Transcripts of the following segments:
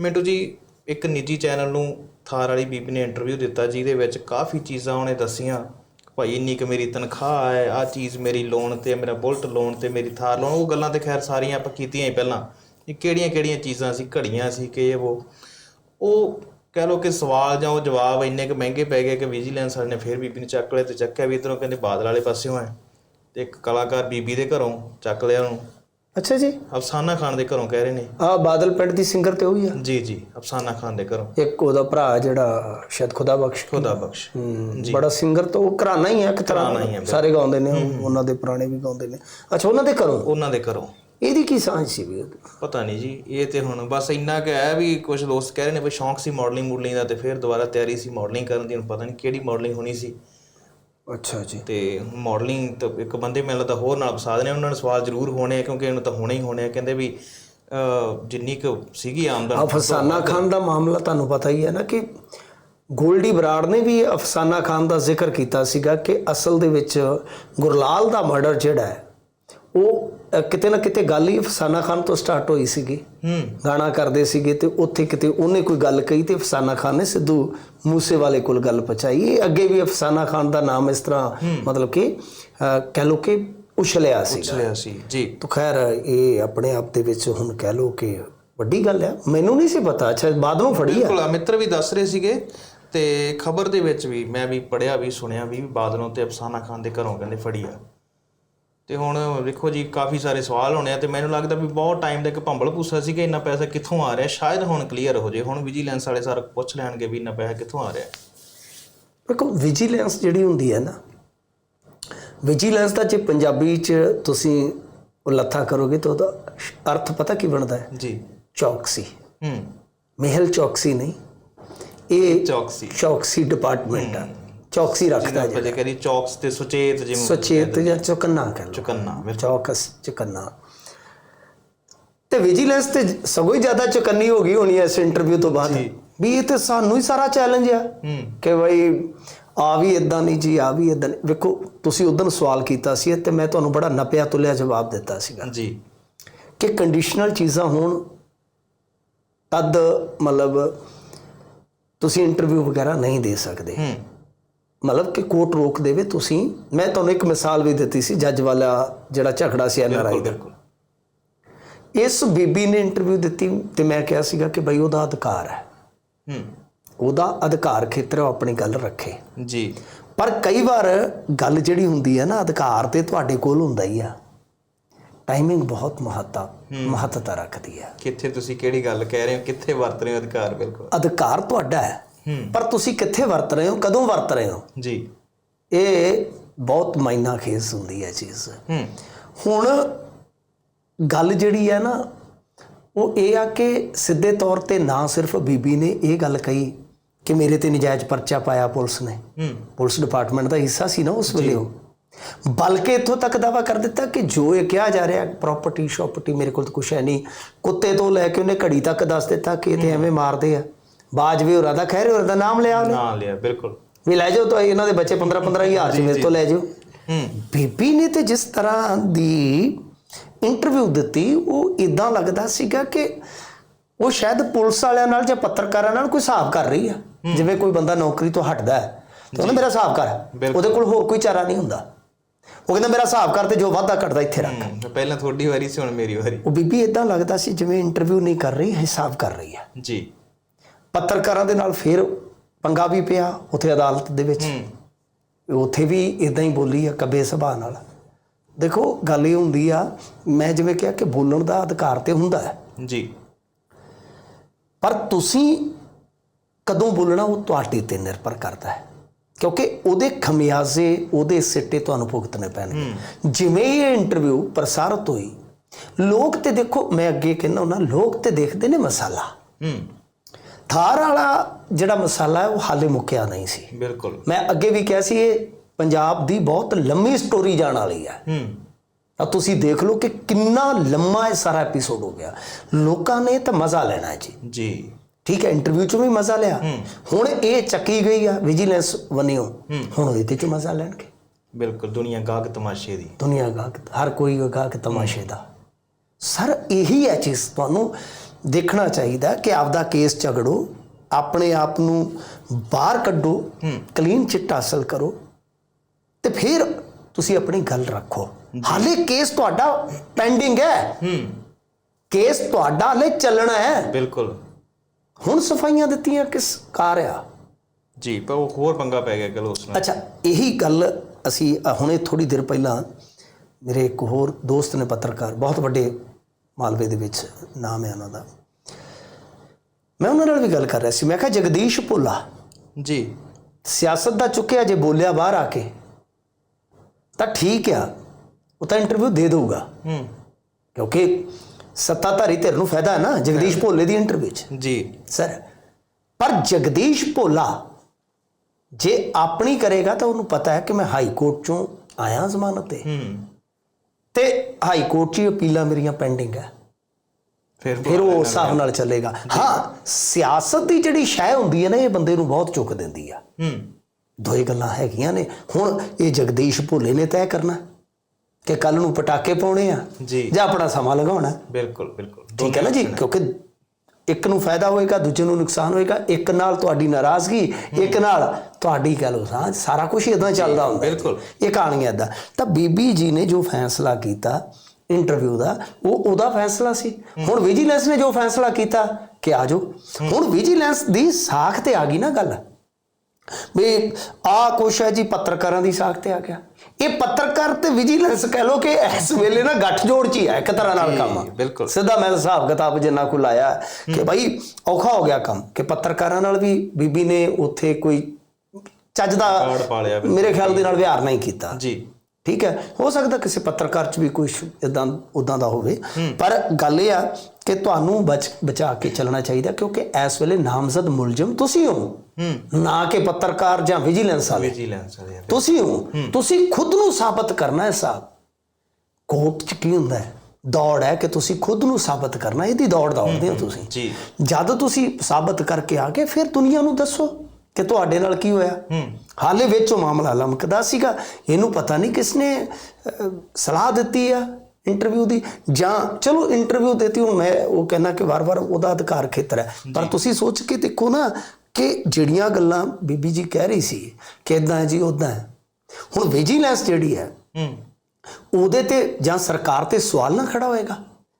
ਮਿੰਟੂ ਜੀ, ਇੱਕ ਨਿੱਜੀ ਚੈਨਲ ਨੂੰ ਥਾਰ ਵਾਲੀ ਬੀਬੀ ਨੇ ਇੰਟਰਵਿਊ ਦਿੱਤਾ, ਜਿਹਦੇ ਵਿੱਚ ਕਾਫੀ ਚੀਜ਼ਾਂ ਉਹਨੇ ਦੱਸੀਆਂ। ਭਾਈ, ਇੰਨੀ ਕੁ ਮੇਰੀ ਤਨਖਾਹ ਹੈ ਆ ਚੀਜ਼ ਮੇਰੀ ਲੋਨ ਤੇ, ਮੇਰਾ ਬੁਲਟ ਲੋਨ ਤੇ, ਮੇਰੀ ਥਾਰ ਲੋਨ ਉਹ ਗੱਲਾਂ ਤੇ ਖੈਰ ਸਾਰੀਆਂ ਆਪਾਂ ਕੀਤੀਆਂ ਹੀ ਪਹਿਲਾਂ। ਇਹ ਕਿਹੜੀਆਂ ਕਿਹੜੀਆਂ ਚੀਜ਼ਾਂ ਸੀ, ਘੜੀਆਂ ਸੀ ਕਿ ਇਹ ਉਹ? ਉਹ ਕਹਿ ਲੋ ਕਿ ਸਵਾਲ ਜਾਂ ਉਹ ਜਵਾਬ ਇੰਨੇ ਕੁ ਮਹਿੰਗੇ ਪੈ ਗਏ ਕਿ ਵਿਜੀਲੈਂਸ ਵਾਲੇ ਨੇ ਫਿਰ ਬੀਬੀ ਨੂੰ ਚੱਕ ਲਿਆ ਤੇ ਚੱਕਿਆ ਵੀ ਇਧਰੋਂ ਕਹਿੰਦੇ ਬਾਦਲ ਵਾਲੇ ਪਾਸਿਓਂ ਹੈ। ਤੇ ਇੱਕ ਕਲਾਕਾਰ ਬੀਬੀ ਦੇ ਘਰੋਂ ਚੱਕ ਲਿਆ ਉਹਨੂੰ। ਅੱਛਾ ਜੀ। ਅਫਸਾਨਾ ਖਾਨ ਦੇ ਘਰੋਂ ਕਹਿ ਰਹੇ ਨੇ। ਆ ਬਾਦਲ ਪਿੰਡ ਦੀ ਸਿੰਗਰ ਤੇ ਉਹੀ ਆ? ਜੀ ਜੀ ਅਫਸਾਨਾ ਖਾਨ ਦੇ ਘਰੋਂ। ਇੱਕ ਉਹਦਾ ਭਰਾ ਜਿਹੜਾ ਸ਼ਾਇਦ ਖੁਦਾ ਬਖਸ਼। ਖੁਦਾ ਬਖਸ਼। ਹਮ, ਬੜਾ ਸਿੰਗਰ ਤਾਂ ਉਹ ਘਰਾਣਾ ਹੀ ਆ ਇੱਕ ਤਰ੍ਹਾਂ। ਸਾਰੇ ਗਾਉਂਦੇ ਨੇ ਉਹ, ਉਹਨਾਂ ਦੇ ਪੁਰਾਣੇ ਵੀ ਗਾਉਂਦੇ ਨੇ। ਅੱਛਾ ਉਹਨਾਂ ਦੇ ਘਰੋਂ? ਉਹਨਾਂ ਦੇ ਘਰੋਂ। ਇਹਦੀ ਕੀ ਸਾਂਝ ਸੀ ਵੀ? ਪਤਾ ਨਹੀਂ ਜੀ ਇਹ ਤੇ ਹੁਣ ਬਸ ਇੰਨਾ ਕਿ ਹੈ ਵੀ ਕੁਝ ਦੋਸਤ ਕਹਿ ਰਹੇ ਨੇ ਵੀ ਸ਼ੌਂਕ ਸੀ ਮਾਡਲਿੰਗ ਮੂਡਲਿੰਗ ਦਾ ਤੇ ਫਿਰ ਦੁਬਾਰਾ ਤਿਆਰੀ ਸੀ ਮਾਡਲਿੰਗ ਕਰਨ ਦੀ ਹੁਣ ਪਤਾ ਨਹੀਂ ਕਿਹੜੀ ਮਾਡਲਿੰਗ ਹੋਣੀ ਸੀ। ਅੱਛਾ ਜੀ। ਤੇ ਮਾਡਲਿੰਗ ਤਾਂ ਇੱਕ ਬੰਦੇ ਮੈਨੂੰ ਲੱਗਦਾ ਹੋਰ ਨਾਲ ਫਸਾ ਨੇ ਉਹਨਾਂ ਨੂੰ ਸਵਾਲ ਜ਼ਰੂਰ ਹੋਣੇ ਆ ਕਿਉਂਕਿ ਇਹਨੂੰ ਤਾਂ ਹੋਣੇ ਹੀ ਹੋਣੇ ਆ। ਕਹਿੰਦੇ ਵੀ ਜਿੰਨੀ ਕੁ ਸੀਗੀ ਆਮਦਨ ਅਫਸਾਨਾ ਖਾਨ ਦਾ ਮਾਮਲਾ ਤੁਹਾਨੂੰ ਪਤਾ ਹੀ ਹੈ ਨਾ ਕਿ ਗੋਲਡੀ ਬਰਾੜ ਨੇ ਵੀ ਅਫਸਾਨਾ ਖਾਨ ਦਾ ਜ਼ਿਕਰ ਕੀਤਾ ਸੀਗਾ ਕਿ ਅਸਲ ਦੇ ਵਿੱਚ ਗੁਰਲਾਲ ਦਾ ਮਰਡਰ ਜਿਹੜਾ ਹੈ ਉਹ ਕਿਤੇ ਨਾ ਕਿਤੇ ਗੱਲ ਹੀ ਅਫਸਾਨਾ ਖਾਨ ਤੋਂ ਸਟਾਰਟ ਹੋਈ ਸੀਗੀ। ਹੂੰ। ਗਾਣਾ ਕਰਦੇ ਸੀਗੇ ਤੇ ਉੱਥੇ ਕਿਤੇ ਉਹਨੇ ਕੋਈ ਗੱਲ ਕਹੀ ਤੇ ਅਫਸਾਨਾ ਖਾਨ ਨੇ ਸਿੱਧੂ ਮੂਸੇ ਵਾਲੇ ਕੋਲ ਗੱਲ ਪਹੁੰਚਾਈ। ਇਹ ਅੱਗੇ ਵੀ ਅਫਸਾਨਾ ਖਾਨ ਦਾ ਨਾਮ ਇਸ ਤਰ੍ਹਾਂ ਮਤਲਬ ਕਿ ਕਹਿ ਲੋ ਕਿ ਉਛਲਿਆ ਸੀ ਲਿਆ ਸੀ ਜੀ। ਤਾਂ ਖੈਰ ਇਹ ਆਪਣੇ ਆਪ ਦੇ ਵਿੱਚ ਹੁਣ ਕਹਿ ਲੋ ਕਿ ਵੱਡੀ ਗੱਲ ਹੈ ਮੈਨੂੰ ਨਹੀਂ ਸੀ ਪਤਾ। ਅੱਛਾ ਬਾਦਲੋਂ ਫੜੀ ਆ। ਬਿਲਕੁਲ ਮਿੱਤਰ ਵੀ ਦੱਸ ਰਹੇ ਸੀਗੇ ਤੇ ਖਬਰ ਦੇ ਵਿੱਚ ਵੀ ਮੈਂ ਵੀ ਪੜਿਆ ਵੀ ਸੁਣਿਆ ਵੀ ਬਾਦਲੋਂ ਤੇ ਅਫਸਾਨਾ ਖਾਨ ਦੇ ਘਰੋਂ ਕਹਿੰਦੇ ਫੜੀ ਆ। ਤੇ ਹੁਣ ਵੇਖੋ ਜੀ ਕਾਫੀ ਸਾਰੇ ਸਵਾਲ ਹੋਣੇ ਆ ਤੇ ਮੈਨੂੰ ਲੱਗਦਾ ਵੀ ਬਹੁਤ ਟਾਈਮ ਦਾ ਇੱਕ ਭੰਬਲ ਭੂਸਾ ਸੀ ਕਿ ਇੰਨਾ ਪੈਸਾ ਕਿੱਥੋਂ ਆ ਰਿਹਾ? ਸ਼ਾਇਦ ਹੁਣ ਕਲੀਅਰ ਹੋ ਜੇ। ਹੁਣ ਵਿਜੀਲੈਂਸ ਵਾਲੇ ਸਾਰਾ ਪੁੱਛ ਲੈਣਗੇ ਵੀ ਇੰਨਾ ਪੈਸਾ ਕਿੱਥੋਂ ਆ ਰਿਹਾ। ਦੇਖੋ ਵਿਜੀਲੈਂਸ ਜਿਹੜੀ ਹੁੰਦੀ ਹੈ ਨਾ ਵਿਜੀਲੈਂਸ ਦਾ ਜੇ ਪੰਜਾਬੀ ਚ ਤੁਸੀਂ ਉਹ ਲੱਥਾ ਕਰੋਗੇ ਤਾਂ ਉਹਦਾ ਅਰਥ ਪਤਾ ਕੀ ਬਣਦਾ ਹੈ? ਜੀ। ਚੌਕਸੀ। ਹੂੰ। ਮਹਿਲ ਚੌਕਸੀ ਨਹੀਂ ਇਹ ਚੌਕਸੀ। ਚੌਕਸੀ ਡਿਪਾਰਟਮੈਂਟ ਆ। ਚੌਕਸੀ ਰੱਖਦਾ ਜਿਹਨਾਂ ਪਹਿਲੇ ਕਹਿੰਦੀ ਚੌਕਸ ਤੇ ਸੁਚੇਤ ਜਿਵੇਂ ਸੁਚੇਤ ਜਾਂ ਚੁਕੰਨਾ ਕਹਿ ਲਓ। ਚੁਕੰਨਾ ਚੌਕਸ ਚੁਕੰਨਾ। ਤੇ ਵਿਜੀਲੈਂਸ ਤੇ ਸਗੋਂ ਹੀ ਜ਼ਿਆਦਾ ਚੁਕੰਨੀ ਹੋ ਗਈ ਹੋਣੀ ਐ ਇਸ ਇੰਟਰਵਿਊ ਤੋਂ ਬਾਅਦ। ਵੀ ਇਹ ਤੇ ਸਾਨੂੰ ਹੀ ਸਾਰਾ ਚੈਲੰਜ ਆ ਕਿ ਬਈ ਆ ਵੀ ਇਦਾਂ ਨਹੀਂ ਜੀ ਆ ਵੀ ਇਦਾਂ ਵੇਖੋ ਤੁਸੀਂ ਉਦੋਂ ਸਵਾਲ ਕੀਤਾ ਸੀ ਤੇ ਮੈਂ ਤੁਹਾਨੂੰ ਬੜਾ ਨਪਿਆ ਤੁਲਿਆ ਜਵਾਬ ਦਿੱਤਾ ਸੀਗਾ। ਜੀ। ਕਿ ਕੰਡੀਸ਼ਨਲ ਚੀਜ਼ਾਂ ਹੋਣ ਤਦ ਮਤਲਬ ਤੁਸੀਂ ਇੰਟਰਵਿਊ ਵਗੈਰਾ ਨਹੀਂ ਦੇ ਸਕਦੇ। ਹੂੰ। ਮਤਲਬ ਕਿ ਕੋਰਟ ਰੋਕ ਦੇਵੇ ਤੁਸੀਂ। ਮੈਂ ਤੁਹਾਨੂੰ ਇੱਕ ਮਿਸਾਲ ਵੀ ਦਿੱਤੀ ਸੀ ਜੱਜ ਵਾਲਾ ਜਿਹੜਾ ਝਗੜਾ ਸੀ ਐਨਆਰਆਈ ਦਾ। ਬਿਲਕੁਲ। ਇਸ ਬੀਬੀ ਨੇ ਇੰਟਰਵਿਊ ਦਿੱਤੀ ਤੇ ਮੈਂ ਕਿਹਾ ਸੀਗਾ ਕਿ ਬਈ ਉਹਦਾ ਅਧਿਕਾਰ ਹੈ। ਹੂੰ। ਉਹਦਾ ਅਧਿਕਾਰ ਖੇਤਰ ਉਹ ਆਪਣੀ ਗੱਲ ਰੱਖੇ। ਜੀ। ਪਰ ਕਈ ਵਾਰ ਗੱਲ ਜਿਹੜੀ ਹੁੰਦੀ ਹੈ ਨਾ ਅਧਿਕਾਰ ਤੇ ਤੁਹਾਡੇ ਕੋਲ ਹੁੰਦਾ ਹੀ ਆ। ਟਾਈਮਿੰਗ ਬਹੁਤ ਮਹੱਤਤਾ ਮਹੱਤਤਾ ਰੱਖਦੀ ਹੈ। ਕਿੱਥੇ ਤੁਸੀਂ ਕਿਹੜੀ ਗੱਲ ਕਹਿ ਰਹੇ ਹੋ ਕਿੱਥੇ ਵਰਤ ਰਹੇ ਹੋ ਅਧਿਕਾਰ ਬਿਲਕੁਲ? ਅਧਿਕਾਰ ਤੁਹਾਡਾ ਹੂੰ। ਪਰ ਤੁਸੀਂ ਕਿੱਥੇ ਵਰਤ ਰਹੇ ਹੋ? ਕਦੋਂ ਵਰਤ ਰਹੇ ਹੋ? ਜੀ। ਇਹ ਬਹੁਤ ਮਾਇਨਾ ਖੇਸ ਹੁੰਦੀ ਹੈ ਚੀਜ਼। ਹੁਣ ਗੱਲ ਜਿਹੜੀ ਹੈ ਨਾ ਉਹ ਇਹ ਆ ਕਿ ਸਿੱਧੇ ਤੌਰ ਤੇ ਨਾ ਸਿਰਫ ਬੀਬੀ ਨੇ ਇਹ ਗੱਲ ਕਹੀ ਕਿ ਮੇਰੇ ਤੇ ਨਜਾਇਜ਼ ਪਰਚਾ ਪਾਇਆ ਪੁਲਿਸ ਨੇ। ਪੁਲਿਸ ਡਿਪਾਰਟਮੈਂਟ ਦਾ ਹਿੱਸਾ ਸੀ ਨਾ ਉਸ ਵੇਲੇ ਉਹ। ਬਲਕਿ ਇੱਥੋਂ ਤੱਕ ਦਾਵਾ ਕਰ ਦਿੱਤਾ ਕਿ ਜੋ ਇਹ ਕਿਹਾ ਜਾ ਰਿਹਾ ਪ੍ਰਾਪਰਟੀ ਸ਼ਾਪਰਟੀ ਮੇਰੇ ਕੋਲ ਤਾਂ ਕੁਛ ਹੈ ਨਹੀਂ। ਕੁੱਤੇ ਤੋਂ ਲੈ ਕੇ ਉਹਨੇ ਘੜੀ ਤੱਕ ਦੱਸ ਦਿੱਤਾ ਕਿ ਇਹ ਤੇ ਐਵੇਂ ਮਾਰਦੇ ਆ। ਬਾਜਵੇ ਹੋਰਾਂ ਦਾ ਖੈਰ ਹੋਰਾਂ ਦਾ ਨਾਮ ਲਿਆ ਉਹਨੇ। ਨਾਂ ਲਿਆ ਬਿਲਕੁਲ। ਵੀ ਲੈ ਜਾਓ ਤਾਂ ਇਹਨਾਂ ਦੇ ਬੱਚੇ 15 15 ਹਜ਼ਾਰ ਚ ਮੇਰੇ ਤੋਂ ਲੈ ਜਾਓ। ਹੂੰ। ਬੀਬੀ ਨੇ ਤੇ ਜਿਸ ਤਰ੍ਹਾਂ ਦੀ ਇੰਟਰਵਿਊ ਦਿੱਤੀ ਉਹ ਇਦਾਂ ਲੱਗਦਾ ਸੀਗਾ ਕਿ ਉਹ ਸ਼ਾਇਦ ਪੁਲਿਸ ਵਾਲਿਆਂ ਨਾਲ ਜਾਂ ਪੱਤਰਕਾਰਾਂ ਨਾਲ ਕੋਈ ਹਿਸਾਬ ਕਰ ਰਹੀ ਆ। ਜਿਵੇਂ ਕੋਈ ਬੰਦਾ ਨੌਕਰੀ ਤੋਂ ਹਟਦਾ ਹੈ ਤੇ ਉਹਨੇ ਮੇਰਾ ਹਿਸਾਬ ਕਰ। ਉਹਦੇ ਕੋਲ ਹੋਰ ਕੋਈ ਚਾਰਾ ਨਹੀਂ ਹੁੰਦਾ। ਉਹ ਕਹਿੰਦਾ ਮੇਰਾ ਹਿਸਾਬ ਕਰ ਤੇ ਜੋ ਵਾਧਾ ਘਟਦਾ ਇੱਥੇ ਰੱਖ। ਪਹਿਲਾਂ ਤੁਹਾਡੀ ਵਾਰੀ ਸੀ ਹੁਣ ਮੇਰੀ ਵਾਰੀ। ਉਹ ਬੀਬੀ ਇਦਾਂ ਲੱਗਦਾ ਸੀ ਜਿਵੇਂ ਇੰਟਰਵਿਊ ਨਹੀਂ ਕਰ ਰਹੀ ਹਿਸਾਬ ਕਰ ਰਹੀ ਹੈ ਜੀ। ਪੱਤਰਕਾਰਾਂ ਦੇ ਨਾਲ ਫਿਰ ਪੰਗਾ ਵੀ ਪਿਆ ਉੱਥੇ ਅਦਾਲਤ ਦੇ ਵਿੱਚ। ਉੱਥੇ ਵੀ ਇਦਾਂ ਹੀ ਬੋਲੀ ਆ ਕਬੇ ਸੁਭਾਅ ਨਾਲ। ਦੇਖੋ ਗੱਲ ਇਹ ਹੁੰਦੀ ਆ ਮੈਂ ਜਿਵੇਂ ਕਿਹਾ ਕਿ ਬੋਲਣ ਦਾ ਅਧਿਕਾਰ ਤੇ ਹੁੰਦਾ ਹੈ। ਜੀ। ਪਰ ਤੁਸੀਂ ਕਦੋਂ ਬੋਲਣਾ ਉਹ ਤੁਹਾਡੇ ਤੇ ਨਿਰਭਰ ਕਰਦਾ ਹੈ। ਕਿਉਂਕਿ ਉਹਦੇ ਖਮਿਆਜ਼ੇ ਉਹਦੇ ਸਿੱਟੇ ਤੁਹਾਨੂੰ ਭੁਗਤਣੇ ਪੈਣਗੇ। ਜਿਵੇਂ ਇਹ ਇੰਟਰਵਿਊ ਪ੍ਰਸਾਰਿਤ ਹੋਈ ਲੋਕ ਤੇ ਦੇਖੋ ਮੈਂ ਅੱਗੇ ਕਹਿੰਦਾ ਹੁੰਦਾ ਲੋਕ ਤੇ ਦੇਖਦੇ ਨੇ ਮਸਾਲਾ। ਹੂੰ। ਥਾਰ ਵਾਲਾ ਜਿਹੜਾ ਮਸਾਲਾ ਹੈ ਉਹ ਹਾਲੇ ਮੁੱਕਿਆ ਨਹੀਂ ਸੀ। ਬਿਲਕੁਲ। ਮੈਂ ਅੱਗੇ ਵੀ ਕਿਹਾ ਸੀ ਇਹ ਪੰਜਾਬ ਦੀ ਬਹੁਤ ਲੰਮੀ ਸਟੋਰੀ ਜਾਣ ਵਾਲੀ ਹੈ। ਹੂੰ। ਤਾਂ ਤੁਸੀਂ ਦੇਖ ਲਓ ਕਿ ਕਿੰਨਾ ਲੰਮਾ ਇਹ ਸਾਰਾ ਐਪੀਸੋਡ ਹੋ ਗਿਆ। ਲੋਕਾਂ ਨੇ ਤਾਂ ਮਜ਼ਾ ਲੈਣਾ ਹੈ ਜੀ। ਜੀ। ਠੀਕ ਹੈ ਇੰਟਰਵਿਊ ਚੋਂ ਵੀ ਮਜ਼ਾ ਲਿਆ। ਹੁਣ ਇਹ ਚੱਕੀ ਗਈ ਆ ਵਿਜੀਲੈਂਸ ਵਨਿਓ। ਹੁਣ ਇਹਦੇ ਚ ਮਜ਼ਾ ਲੈਣਗੇ। ਬਿਲਕੁਲ ਦੁਨੀਆ ਗਾਹਕ ਤਮਾਸ਼ੇ ਦੀ। ਦੁਨੀਆ ਗਾਹਕ ਹਰ ਕੋਈ ਗਾਹਕ ਤਮਾਸ਼ੇ ਦਾ। ਸਰ ਇਹੀ ਹੈ ਚੀਜ਼ ਤੁਹਾਨੂੰ ਦੇਖਣਾ ਚਾਹੀਦਾ ਕਿ ਆਪਦਾ ਕੇਸ ਝਗੜੋ ਆਪਣੇ ਆਪ ਨੂੰ ਬਾਹਰ ਕੱਢੋ ਕਲੀਨ ਚਿੱਟ ਹਾਸਲ ਕਰੋ ਤੇ ਫਿਰ ਤੁਸੀਂ ਆਪਣੀ ਗੱਲ ਰੱਖੋ। ਹਾਲੇ ਕੇਸ ਤੁਹਾਡਾ ਪੈਂਡਿੰਗ ਹੈ। ਕੇਸ ਤੁਹਾਡਾ ਹਾਲੇ ਚੱਲਣਾ ਹੈ। ਬਿਲਕੁਲ। ਹੁਣ ਸਫਾਈਆਂ ਦਿੱਤੀਆਂ ਕਿਸ ਕਾਰ ਆ? ਜੀ ਪਰ ਉਹ ਹੋਰ ਪੰਗਾ ਪੈ ਗਿਆ ਉਸ ਨਾਲ। ਅੱਛਾ ਇਹੀ ਗੱਲ ਅਸੀਂ ਹੁਣੇ ਥੋੜੀ ਦੇਰ ਪਹਿਲਾਂ ਮੇਰੇ ਇੱਕ ਹੋਰ ਦੋਸਤ ਨੇ ਪੱਤਰਕਾਰ ਬਹੁਤ ਵੱਡੇ ਮਾਲਵੇ ਦੇ ਵਿੱਚ ਨਾਮ ਹੈ ਉਹਨਾਂ ਦਾ। ਮੈਂ ਉਹਨਾਂ ਨਾਲ ਵੀ ਗੱਲ ਕਰ ਰਿਹਾ ਸੀ। ਮੈਂ ਕਿਹਾ ਜਗਦੀਸ਼ ਭੋਲਾ ਜੀ। ਸਿਆਸਤ ਦਾ ਚੁੱਕਿਆ ਜੇ ਬੋਲਿਆ ਬਾਹਰ ਆ ਕੇ ਤਾਂ ਠੀਕ ਆ। ਉਹ ਤਾਂ ਇੰਟਰਵਿਊ ਦੇ ਦੇਊਗਾ। ਹੂੰ। ਕਿਉਂਕਿ ਸੱਤਾਧਾਰੀ ਧਿਰ ਨੂੰ ਫਾਇਦਾ ਹੈ ਨਾ ਜਗਦੀਸ਼ ਭੋਲੇ ਦੀ ਇੰਟਰਵਿਊ 'ਚ। ਜੀ। ਸਰ ਪਰ ਜਗਦੀਸ਼ ਭੋਲਾ ਜੇ ਆਪਣੀ ਕਰੇਗਾ ਤਾਂ ਉਹਨੂੰ ਪਤਾ ਹੈ ਕਿ ਮੈਂ ਹਾਈ ਕੋਰਟ ਚੋਂ ਆਇਆ ਜ਼ਮਾਨਤ ਤੇ। ਹੂੰ। ਤੇ ਹਾਈ ਕੋਰਟ 'ਚ ਅਪੀਲਾਂ ਮੇਰੀਆਂ ਪੈਂਡਿੰਗ ਹੈ ਫਿਰ ਫਿਰ ਉਹ ਉਸ ਹਿਸਾਬ ਨਾਲ ਚੱਲੇਗਾ। ਹਾਂ ਸਿਆਸਤ ਦੀ ਜਿਹੜੀ ਸ਼ੈ ਹੁੰਦੀ ਹੈ ਨਾ ਇਹ ਬੰਦੇ ਨੂੰ ਬਹੁਤ ਚੁੱਕ ਦਿੰਦੀ ਆ। ਹੂੰ। ਦੋਏ ਗੱਲਾਂ ਹੈਗੀਆਂ ਨੇ। ਹੁਣ ਇਹ ਜਗਦੀਸ਼ ਭੋਲੇ ਨੇ ਤੈਅ ਕਰਨਾ ਕਿ ਕੱਲ ਨੂੰ ਪਟਾਕੇ ਪਾਉਣੇ ਆ ਜੀ। ਜਾਂ ਆਪਣਾ ਸਮਾਂ ਲਗਾਉਣਾ। ਬਿਲਕੁਲ ਬਿਲਕੁਲ। ਠੀਕ ਹੈ ਨਾ ਜੀ? ਕਿਉਂਕਿ ਇੱਕ ਨੂੰ ਫਾਇਦਾ ਹੋਏਗਾ ਦੂਜੇ ਨੂੰ ਨੁਕਸਾਨ ਹੋਏਗਾ ਇੱਕ ਨਾਲ ਤੁਹਾਡੀ ਨਾਰਾਜ਼ਗੀ ਇੱਕ ਨਾਲ ਤੁਹਾਡੀ ਕਹ ਸਾਂਝ ਸਾਰਾ ਕੁਝ ਇਦਾਂ ਚੱਲਦਾ ਹੁੰਦਾ। ਬਿਲਕੁਲ। ਇਹ ਕਹਾਣੀ ਏਦਾਂ। ਤਾਂ ਬੀਬੀ ਜੀ ਨੇ ਜੋ ਫੈਸਲਾ ਕੀਤਾ ਇੰਟਰਵਿਊ ਦਾ ਉਹ ਉਹਦਾ ਫੈਸਲਾ ਸੀ। ਹੁਣ ਵਿਜੀਲੈਂਸ ਨੇ ਜੋ ਫੈਸਲਾ ਕੀਤਾ ਕਿ ਆ ਜਾਓ। ਹੁਣ ਵਿਜੀਲੈਂਸ ਦੀ ਸਾਖ ਤੇ ਆ ਗਈ ਨਾ ਗੱਲ। ਵੀ ਆ ਕੁਛ ਹੈ ਜੀ ਪੱਤਰਕਾਰਾਂ ਦੀ ਸਾਖ ਤੇ ਆ ਗਿਆ। ਇਹ ਪੱਤਰਕਾਰ ਤੇ ਵਿਜੀਲੈਂਸ ਕਹਿ ਲੋ ਕਿ ਇਸ ਵੇਲੇ ਨਾ ਗੱਠਜੋੜ ਚ ਹੀ ਹੈ ਇੱਕ ਤਰ੍ਹਾਂ ਨਾਲ ਕੰਮ। ਸਿੱਧਾ ਮੈਂ ਹਿਸਾਬ ਕਿਤਾਬ ਜਿੰਨਾ ਕੋ ਲਾਇਆ ਕਿ ਭਾਈ ਔਖਾ ਹੋ ਗਿਆ ਕੰਮ ਕਿ ਪੱਤਰਕਾਰਾਂ ਨਾਲ ਵੀ ਬੀਬੀ ਨੇ ਉੱਥੇ ਕੋਈ ਚੱਜ ਦਾ। ਮੇਰੇ ਖਿਆਲ ਦੇ ਨਾਲ ਵਿਹਾਰ ਨਹੀਂ ਕੀਤਾ। ਜੀ। ਠੀਕ ਹੈ ਹੋ ਸਕਦਾ ਕਿਸੇ ਪੱਤਰਕਾਰ ਚ ਵੀ ਕੋਈ ਇਦਾਂ ਉਦਾਂ ਦਾ ਹੋਵੇ। ਪਰ ਗੱਲ ਇਹ ਆ ਕਿ ਤੁਹਾਨੂੰ ਬਚ ਬਚਾ ਕੇ ਚੱਲਣਾ ਚਾਹੀਦਾ ਕਿਉਂਕਿ ਇਸ ਵੇਲੇ ਨਾਮਜ਼ਦ ਮੁਲਜ਼ਮ ਤੁਸੀਂ ਹੋ। ਨਾ ਕਿ ਪੱਤਰਕਾਰ ਜਾਂ ਵਿਜੀਲੈਂਸ ਵਾਲੇ। ਵਿਜੀਲੈਂਸ ਵਾਲੇ ਤੁਸੀਂ ਹੋ। ਤੁਸੀਂ ਖੁਦ ਨੂੰ ਸਾਬਤ ਕਰਨਾ ਹੈ ਸਾਹਿਬ ਕੋਰਟ 'ਚ ਕੀ ਹੁੰਦਾ ਹੈ? ਦੌੜ ਹੈ ਕਿ ਤੁਸੀਂ ਖੁਦ ਨੂੰ ਸਾਬਤ ਕਰਨਾ ਇਹਦੀ ਦੌੜ ਦੌੜਦੇ ਹੋ ਤੁਸੀਂ। ਜੀ। ਜਦ ਤੁਸੀਂ ਸਾਬਤ ਕਰਕੇ ਆ ਗਏ ਫਿਰ ਦੁਨੀਆ ਨੂੰ ਦੱਸੋ ਕਿ ਤੁਹਾਡੇ ਨਾਲ ਕੀ ਹੋਇਆ। ਹਾਲੇ ਵਿੱਚ ਉਹ ਮਾਮਲਾ ਲਮਕਦਾ ਸੀਗਾ। ਇਹਨੂੰ ਪਤਾ ਨਹੀਂ ਕਿਸਨੇ ਸਲਾਹ ਦਿੱਤੀ ਆ। ਇੰਟਰਵਿਊ ਦੀ ਜਾਂ ਚਲੋ ਇੰਟਰਵਿਊ ਦਿੱਤੀ ਹੁਣ ਮੈਂ ਉਹ ਕਹਿੰਦਾ ਕਿ ਵਾਰ-ਵਾਰ ਉਹਦਾ ਅਧਿਕਾਰ ਖੇਤਰ ਹੈ। ਪਰ ਤੁਸੀਂ ਸੋਚ ਕੇ ਦੇਖੋ ਨਾ ਕਿ ਜਿਹੜੀਆਂ ਗੱਲਾਂ ਬੀਬੀ ਜੀ ਕਹਿ ਰਹੀ ਸੀ ਕਿ ਇਦਾਂ ਹੈ ਜੀ ਉਦਾਂ ਹੈ। ਹੁਣ ਵਿਜੀਲੈਂਸ ਜਿਹੜੀ ਹੈ ਹੂੰ। ਉਹਦੇ ਤੇ ਜਾਂ ਸਰਕਾਰ ਤੇ ਸਵਾਲ ਨਾ ਖੜਾ ਹੋਏਗਾ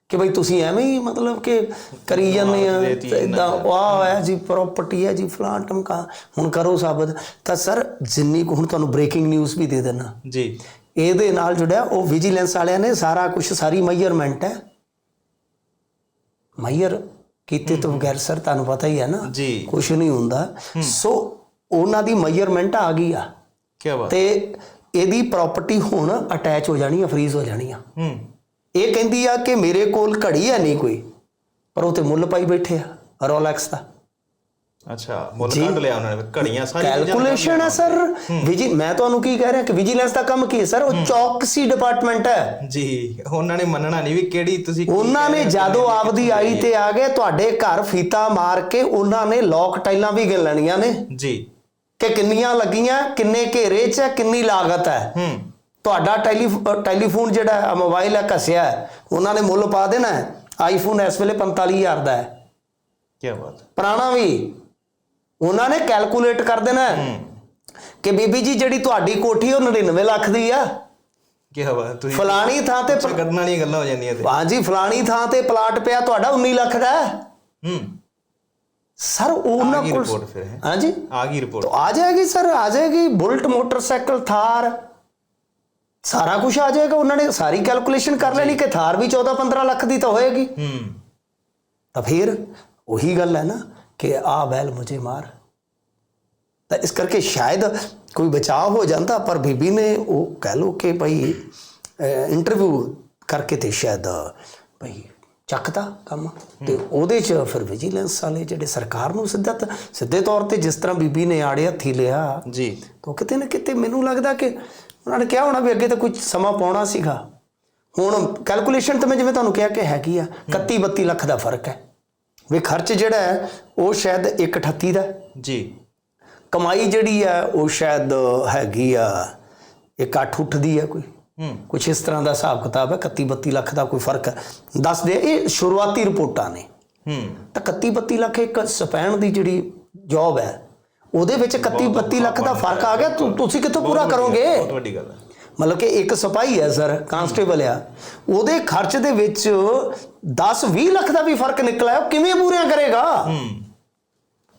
ਕਿ ਭਾਈ ਤੁਸੀਂ ਐਵੇਂ ਹੀ ਮਤਲਬ ਕਿ ਕਰੀ ਜਾਂਦੇ ਆ ਇਦਾਂ ਵਾਹ ਹੈ ਜੀ ਪ੍ਰਾਪਰਟੀ ਹੈ ਜੀ ਫਲਾਂ ਟਮਕਾ ਹੁਣ ਕਰੋ ਸਾਬਤ। ਤਾਂ ਸਰ ਜਿੰਨੀ ਕੁ ਹੁਣ ਤੁਹਾਨੂੰ ਬ੍ਰੇਕਿੰਗ ਨਿਊਜ਼ ਵੀ ਦੇ ਦੇਣਾ। ਜੀ। ਇਹਦੇ ਨਾਲ ਜੁੜਿਆ ਉਹ ਵਿਜੀਲੈਂਸ ਵਾਲਿਆਂ ਨੇ ਸਾਰਾ ਕੁਝ ਸਾਰੀ ਮੈਜ਼ਰਮੈਂਟ ਹੈ। ਮੈਜ਼ਰ ਕੀਤੇ ਤੋਂ ਬਗੈਰ ਸਰ ਤੁਹਾਨੂੰ ਪਤਾ ਹੀ ਹੈ ਨਾ ਜੀ। ਕੁਝ ਨਹੀਂ ਹੁੰਦਾ। ਸੋ ਉਹਨਾਂ ਦੀ ਮੈਜ਼ਰਮੈਂਟ ਆ ਗਈ ਆ। ਕੀ ਬਾਤ। ਤੇ ਇਹਦੀ ਪ੍ਰਾਪਰਟੀ ਹੁਣ ਅਟੈਚ ਹੋ ਜਾਣੀ ਆ ਫਰੀਜ਼ ਹੋ ਜਾਣੀ ਆ। ਹੂੰ। ਇਹ ਕਹਿੰਦੀ ਆ ਕਿ ਮੇਰੇ ਕੋਲ ਘੜੀ ਹੈ ਨਹੀਂ ਕੋਈ ਪਰ ਉਹ ਤੇ ਮੁੱਲ ਪਾਈ ਬੈਠੇ ਆ ਰੋਲੈਕਸ ਦਾ। ਅੱਛਾ ਮੁੱਲ ਕੱਢ ਲਿਆ ਉਹਨਾਂ ਨੇ ਘੜੀਆਂ ਸਾਰੀਆਂ ਕੈਲਕੂਲੇਸ਼ਨ ਹੈ। ਸਰ ਵਿਜੀ ਮੈਂ ਤੁਹਾਨੂੰ ਕੀ ਕਹਿ ਰਿਹਾ ਕਿ ਵਿਜੀਲੈਂਸ ਦਾ ਕੰਮ ਕੀ ਹੈ ਸਰ? ਉਹ ਚੌਕਸੀ ਡਿਪਾਰਟਮੈਂਟ ਹੈ। ਜੀ ਉਹਨਾਂ ਨੇ ਮੰਨਣਾ ਨਹੀਂ ਵੀ ਕਿਹੜੀ ਤੁਸੀਂ ਉਹਨਾਂ ਨੇ ਜਦੋਂ ਆਪਦੀ ਆਈ ਤੇ ਆ ਗਏ ਤੁਹਾਡੇ ਘਰ ਫੀਤਾ ਮਾਰ ਕੇ ਉਹਨਾਂ ਨੇ ਲੋਕ ਟਾਈਲਾਂ ਵੀ ਗਿਣ ਲੈਣੀਆਂ ਨੇ। ਜੀ। ਕਿ ਕਿੰਨੀਆਂ ਲੱਗੀਆਂ ਕਿੰਨੇ ਘੇਰੇ 'ਚ ਹੈ ਕਿੰਨੀ ਲਾਗਤ ਹੈ। ਹੂੰ। ਤੁਹਾਡਾ ਟੈਲੀਫ- ਟੈਲੀਫੋਨ ਜਿਹੜਾ ਹੈ ਮੋਬਾਈਲ ਹੈ ਘਸਿਆ ਹੈ, ਉਹਨਾਂ ਨੇ ਮੁੱਲ ਪਾ ਦੇਣਾ ਹੈ। ਆਈਫੋਨ ਇਸ ਵੇਲੇ 45000 ਦਾ ਹੈ। ਕੀ ਬਾਤ ਪੁਰਾਣਾ ਵੀ। ਉਹਨਾਂ ਨੇ ਕੈਲਕੂਲੇਟ ਕਰ ਦੇਣਾ ਕਿ ਬੀਬੀ ਜੀ ਜਿਹੜੀ ਤੁਹਾਡੀ ਕੋਠੀ ਉਹ 99 ਲੱਖ ਦੀ ਆ। ਕੀ ਹਵਾ ਤੁਸੀਂ ਫਲਾਣੀ ਥਾਂ ਤੇ ਕਰਨ ਵਾਲੀਆਂ ਗੱਲਾਂ ਹੋ ਜਾਂਦੀਆਂ ਤੇ ਹਾਂਜੀ ਫਲਾਣੀ ਥਾਂ ਤੇ ਪਲਾਟ ਪਿਆ ਤੁਹਾਡਾ 19 ਲੱਖ ਦਾ ਹੂੰ। ਸਰ ਉਹਨਾਂ ਕੋਲ ਹਾਂਜੀ ਆ ਗਈ ਰਿਪੋਰਟ ਆ ਜਾਏਗੀ ਸਰ ਆ ਜਾਏਗੀ। Bullet motorcycle Thar. ਸਾਰਾ ਕੁਝ ਆ ਜਾਏਗਾ। ਉਹਨਾਂ ਨੇ ਸਾਰੀ ਕੈਲਕੂਲੇਸ਼ਨ ਕਰ ਲੈ ਲਈ ਕਿ ਥਾਰ ਵੀ 14 15 ਲੱਖ ਦੀ ਤਾਂ ਹੋਏਗੀ। ਹੂੰ। ਤਾਂ ਫਿਰ ਉਹੀ ਗੱਲ ਹੈ ਨਾ ਕਿ ਆ ਬੈਲ ਮੁਝੇ ਮਾਰ ਤਾਂ ਇਸ ਕਰਕੇ ਸ਼ਾਇਦ ਕੋਈ ਬਚਾਅ ਹੋ ਜਾਂਦਾ ਪਰ ਬੀਬੀ ਨੇ ਉਹ ਕਹਿ ਲੋ ਕਿ ਭਾਈ ਇੰਟਰਵਿਊ ਕਰਕੇ ਤੇ ਸ਼ਾਇਦ ਭਾਈ ਚੱਕਦਾ ਕੰਮ ਤੇ ਉਹਦੇ ਚ ਫਿਰ ਵਿਜੀਲੈਂਸ ਵਾਲੇ ਜਿਹੜੇ ਸਰਕਾਰ ਨੂੰ ਸਿੱਧਾ ਸਿੱਧੇ ਤੌਰ ਤੇ ਜਿਸ ਤਰ੍ਹਾਂ ਬੀਬੀ ਨੇ ਆੜੇ ਹੱਥੀ ਲਿਆ ਜੀ ਤਾਂ ਕਿਤੇ ਨਾ ਕਿਤੇ ਮੈਨੂੰ ਲੱਗਦਾ ਕਿ ਉਹਨਾਂ ਨੇ ਕਿਹਾ ਹੋਣਾ ਵੀ ਅੱਗੇ ਤਾਂ ਕੁਝ ਸਮਾਂ ਪਾਉਣਾ ਸੀਗਾ ਹੁਣ ਕੈਲਕੂਲੇਸ਼ਨ ਤਾਂ ਮੈਂ ਜਿਵੇਂ ਤੁਹਾਨੂੰ ਕਿਹਾ ਕਿ ਹੈਗੀ ਆ 31 32 ਲੱਖ ਦਾ ਫ਼ਰਕ ਹੈ ਵੀ ਖਰਚ ਜਿਹੜਾ ਹੈ ਉਹ ਸ਼ਾਇਦ 138 ਦਾ। ਜੀ। ਕਮਾਈ ਜਿਹੜੀ ਹੈ ਉਹ ਸ਼ਾਇਦ ਹੈਗੀ ਆ ਇੱਕ 8 ਉੱਠ ਦੀ ਹੈ ਕੋਈ। ਹੂੰ। ਕੁਝ ਇਸ ਤਰ੍ਹਾਂ ਦਾ ਹਿਸਾਬ ਕਿਤਾਬ ਹੈ 31 32 ਲੱਖ ਦਾ ਕੋਈ ਫ਼ਰਕ ਹੈ। ਦੱਸਦੇ ਆ, ਇਹ ਸ਼ੁਰੂਆਤੀ ਰਿਪੋਰਟਾਂ ਨੇ। ਹੂੰ। ਤਾਂ 31 32 ਲੱਖ ਇੱਕ ਸਪੈਨ ਦੀ ਜਿਹੜੀ ਜੌਬ ਹੈ ਉਹਦੇ ਵਿੱਚ 31 32 ਲੱਖ ਦਾ ਫ਼ਰਕ ਆ ਗਿਆ। ਤੁਸੀਂ ਕਿੱਥੋਂ ਪੂਰਾ ਕਰੋਗੇ? ਬਹੁਤ ਵੱਡੀ ਗੱਲ ਹੈ। ਮਤਲਬ ਕਿ ਇੱਕ ਸਿਪਾਹੀ ਹੈ ਸਰ ਕਾਂਸਟੇਬਲ ਆ। ਉਹਦੇ ਖਰਚ ਦੇ ਵਿੱਚ 10 20 ਲੱਖ ਦਾ ਵੀ ਫ਼ਰਕ ਨਿਕਲਿਆ ਉਹ ਕਿਵੇਂ ਪੂਰੀਆਂ ਕਰੇਗਾ?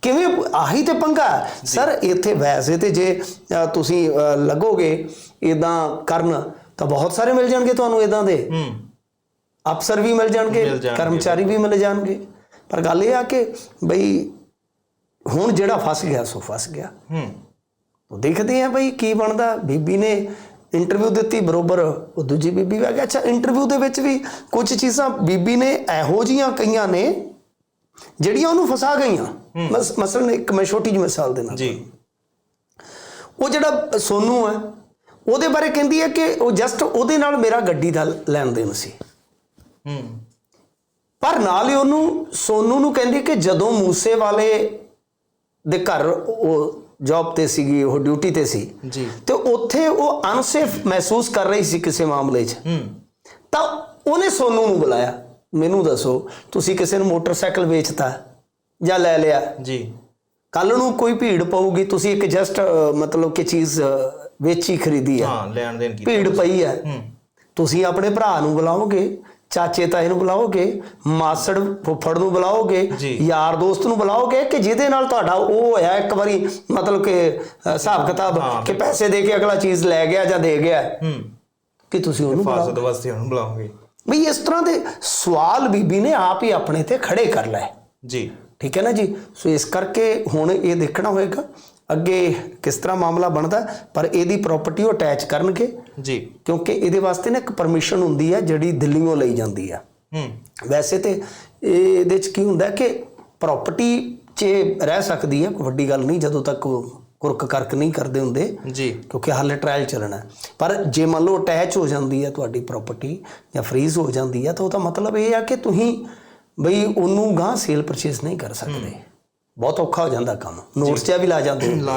ਕਿਵੇਂ ਆਹੀ ਤੇ ਪੰਗਾ। ਸਰ ਇੱਥੇ ਵੈਸੇ ਤੇ ਜੇ ਤੁਸੀਂ ਲੱਗੋਗੇ ਇਦਾਂ ਕਰਨ ਤਾਂ ਬਹੁਤ ਸਾਰੇ ਮਿਲ ਜਾਣਗੇ ਤੁਹਾਨੂੰ ਇਦਾਂ ਦੇ। ਅਫਸਰ ਵੀ ਮਿਲ ਜਾਣਗੇ ਮਿਲ ਜਾਣਗੇ। ਕਰਮਚਾਰੀ ਵੀ ਮਿਲ ਜਾਣਗੇ। ਪਰ ਗੱਲ ਇਹ ਆ ਕਿ ਬਈ ਹੁਣ ਜਿਹੜਾ ਫਸ ਗਿਆ ਸੋ ਫਸ ਗਿਆ। ਹੂੰ। ਉਹ ਦੇਖਦੇ ਆ ਬਈ ਕੀ ਬਣਦਾ। ਬੀਬੀ ਨੇ ਇੰਟਰਵਿਊ ਦਿੱਤੀ ਬਰੋਬਰ ਉਹ ਦੂਜੀ ਬੀਬੀ ਵੀ ਆ ਗਈ। ਅੱਛਾ ਇੰਟਰਵਿਊ ਦੇ ਵਿੱਚ ਵੀ ਕੁਝ ਚੀਜ਼ਾਂ ਬੀਬੀ ਨੇ ਇਹੋ ਜੀਆਂ ਕਈਆਂ ਨੇ ਜਿਹੜੀਆਂ ਉਹਨੂੰ ਫਸਾ ਗਈਆਂ। ਮਸ ਮਸਲਨ ਇੱਕ ਮੈਂ ਛੋਟੀ ਜਿਹੀ ਮਿਸਾਲ ਦੇਣਾ ਜੀ। ਉਹ ਜਿਹੜਾ ਸੋਨੂ ਹੈ ਉਹਦੇ ਬਾਰੇ ਕਹਿੰਦੀ ਹੈ ਕਿ ਉਹ ਜਸਟ ਉਹਦੇ ਨਾਲ ਮੇਰਾ ਗੱਡੀ ਦਾ ਲੈਣ ਦੇਣ ਸੀ। ਹੂੰ। ਪਰ ਨਾਲ ਹੀ ਉਹਨੂੰ ਸੋਨੂ ਨੂੰ ਕਹਿੰਦੀ ਕਿ ਜਦੋਂ ਮੂਸੇ ਵਾਲੇ ਦੇ ਘਰ ਉਹ ਜੌਬ ਤੇ ਸੀਗੀ ਉਹ ਡਿਊਟੀ ਤੇ ਸੀ। ਜੀ। ਤੇ ਉੱਥੇ ਉਹ ਅਨਸੇਫ ਮਹਿਸੂਸ ਕਰ ਰਹੀ ਸੀ ਕਿਸੇ ਮਾਮਲੇ 'ਚ। ਹੂੰ। ਤਾਂ ਉਹਨੇ ਸੋਨੂ ਨੂੰ ਬੁਲਾਇਆ। ਮੈਨੂੰ ਦੱਸੋ ਤੁਸੀਂ ਕਿਸੇ ਨੂੰ ਮੋਟਰਸਾਈਕਲ ਵੇਚਤਾ ਜਾਂ ਲੈ ਲਿਆ? ਜੀ। ਕੱਲ ਨੂੰ ਕੋਈ ਭੀੜ ਪਊਗੀ ਤੁਸੀਂ ਇੱਕ ਜਸਟ ਮਤਲਬ ਕਿ ਚੀਜ਼ ਵੇਚੀ ਖਰੀਦੀ ਹੈ ਹਾਂ ਲੈਣ ਦੇਣ ਕੀ ਭੀੜ ਪਈ ਹੈ ਹੂੰ। ਤੁਸੀਂ ਆਪਣੇ ਭਰਾ ਨੂੰ ਬੁਲਾਓਗੇ ਚਾਚੇ ਤਾਏ ਨੂੰ ਬੁਲਾਓਗੇ ਮਾਸੜ ਫੁੱਫੜ ਨੂੰ ਬੁਲਾਓਗੇ। ਯਾਰ ਦੋਸਤ ਨੂੰ ਬੁਲਾਓਗੇ ਕਿ ਜਿਹਦੇ ਨਾਲ ਤੁਹਾਡਾ ਉਹ ਹੋਇਆ ਇੱਕ ਵਾਰੀ ਮਤਲਬ ਕਿ ਹਿਸਾਬ ਕਿਤਾਬ ਕਿ ਪੈਸੇ ਦੇ ਕੇ ਅਗਲਾ ਚੀਜ਼ ਲੈ ਗਿਆ ਜਾਂ ਦੇ ਗਿਆ। ਕਿ ਤੁਸੀਂ ਉਹਨੂੰ ਫਾਸਦ ਵਾਸਤੇ ਹੁਣ ਬੁਲਾਉਂਗੇ ਵੀ ਇਸ ਤਰ੍ਹਾਂ ਦੇ ਸਵਾਲ ਬੀਬੀ ਨੇ ਆਪ ਹੀ ਆਪਣੇ ਤੇ ਖੜੇ ਕਰ ਲਏ। ਜੀ। ਠੀਕ ਹੈ ਨਾ ਜੀ? ਸੋ ਇਸ ਕਰਕੇ ਹੁਣ ਇਹ ਦੇਖਣਾ ਹੋਏਗਾ ਅੱਗੇ ਕਿਸ ਤਰ੍ਹਾਂ ਮਾਮਲਾ ਬਣਦਾ ਪਰ ਇਹਦੀ ਪ੍ਰਾਪਰਟੀ ਉਹ ਅਟੈਚ ਕਰਨਗੇ। ਜੀ। ਕਿਉਂਕਿ ਇਹਦੇ ਵਾਸਤੇ ਨਾ ਇੱਕ ਪਰਮਿਸ਼ਨ ਹੁੰਦੀ ਹੈ ਜਿਹੜੀ ਦਿੱਲੀੋਂ ਲਈ ਜਾਂਦੀ ਆ। ਹੂੰ। ਵੈਸੇ ਤੇ ਇਹ- ਇਹਦੇ ਚ ਕੀ ਹੁੰਦਾ ਕਿ ਪ੍ਰਾਪਰਟੀ 'ਚ ਰਹਿ ਸਕਦੀ ਹੈ ਕੋਈ ਵੱਡੀ ਗੱਲ ਨਹੀਂ ਜਦੋਂ ਤੱਕ ਕੁਰਕ ਕਰਕ ਨਹੀਂ ਕਰਦੇ ਹੁੰਦੇ। ਜੀ। ਕਿਉਂਕਿ ਹਾਲੇ ਟ੍ਰਾਇਲ ਚੱਲਣਾ। ਪਰ ਜੇ ਮੰਨ ਲਓ ਅਟੈਚ ਹੋ ਜਾਂਦੀ ਹੈ ਤੁਹਾਡੀ ਪ੍ਰਾਪਰਟੀ ਜਾਂ ਫ੍ਰੀਜ਼ ਹੋ ਜਾਂਦੀ ਹੈ ਤਾਂ ਉਹਦਾ ਮਤਲਬ ਇਹ ਆ ਕਿ ਤੁਸੀਂ ਬਈ ਉਹਨੂੰ ਗਾਂ ਸੇਲ ਪਰਚੇਸ ਨਹੀਂ ਕਰ ਸਕਦੇ। ਬਹੁਤ ਔਖਾ ਹੋ ਜਾਂਦਾ ਕੰਮ। ਨੋਟਸ ਜਿਹਾ ਵੀ ਲਾ ਜਾਂਦੇ। ਲਾ